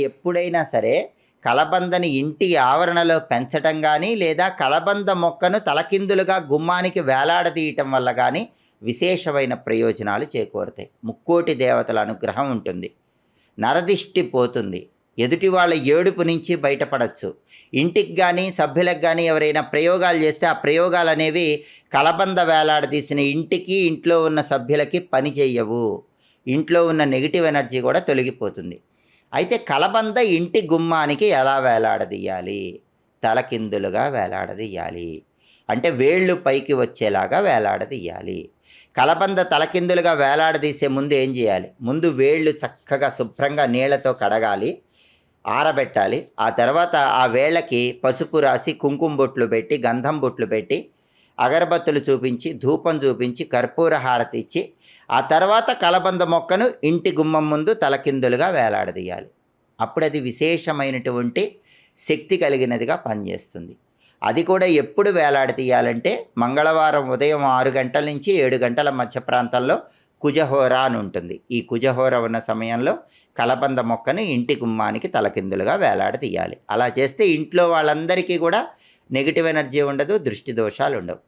ఎప్పుడైనా సరే కలబందని ఇంటి ఆవరణలో పెంచటం కానీ లేదా కలబంద మొక్కను తలకిందులుగా గుమ్మానికి వేలాడదీయటం వల్ల కానీ విశేషమైన ప్రయోజనాలు చేకూరుతాయి. ముక్కోటి దేవతల అనుగ్రహం ఉంటుంది. నరదిష్టి పోతుంది. ఎదుటి వాళ్ళ ఏడుపు నుంచి బయటపడచ్చు. ఇంటికి కానీ సభ్యులకు కానీ ఎవరైనా ప్రయోగాలు చేస్తే ఆ ప్రయోగాలు అనేవి కలబంద వేలాడదీసిన ఇంటికి ఇంట్లో ఉన్న సభ్యులకి పని చేయవు ఇంట్లో ఉన్న నెగిటివ్ ఎనర్జీ కూడా తొలగిపోతుంది. అయితే కలబంద ఇంటి గుమ్మానికి ఎలా వేలాడదీయాలి? తలకిందులుగా వేలాడదీయాలి. అంటే వేళ్ళు పైకి వచ్చేలాగా వేలాడదీయాలి. కలబంద తలకిందులుగా వేలాడదీసే ముందు ఏం చేయాలి? ముందు వేళ్ళు చక్కగా శుభ్రంగా నీళ్ళతో కడగాలి ఆరబెట్టాలి. ఆ తర్వాత ఆ వేళ్ళకి పసుపు రాసి కుంకుమ బొట్లు పెట్టి గంధం బొట్లు పెట్టి అగరబత్తులు చూపించి ధూపం చూపించి కర్పూర హారతి ఇచ్చి ఆ తర్వాత కలబంద మొక్కను ఇంటి గుమ్మం ముందు తలకిందులుగా వేలాడదీయాలి. అప్పుడు అది విశేషమైనటువంటి శక్తి కలిగినదిగా పనిచేస్తుంది. అది కూడా ఎప్పుడు వేలాడదీయాలంటే మంగళవారం ఉదయం ఆరు గంటల నుంచి ఏడు గంటల మధ్య ప్రాంతంలో కుజహోర అని ఉంటుంది. ఈ కుజహోర ఉన్న సమయంలో కలబంద మొక్కను ఇంటి గుమ్మానికి తలకిందులుగా వేలాడదీయాలి. అలా చేస్తే ఇంట్లో వాళ్ళందరికీ కూడా నెగిటివ్ ఎనర్జీ ఉండదు దృష్టి దోషాలు ఉండవు.